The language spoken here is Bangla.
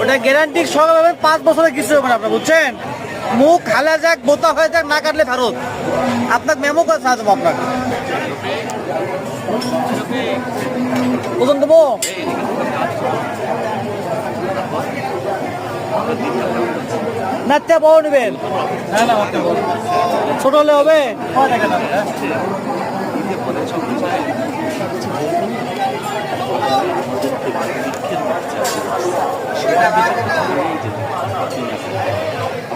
ওটা গ্যারান্টি হবে পাঁচ বছরের কিছু হবে না আপনার বুঝছেন? মুখ হালা যাক, বোতা হয়ে যাক, না কাটলে ভারত আপনার মেমো করে সাহায্য আপনাকে ওজন দেবো ছোট হলে হবে।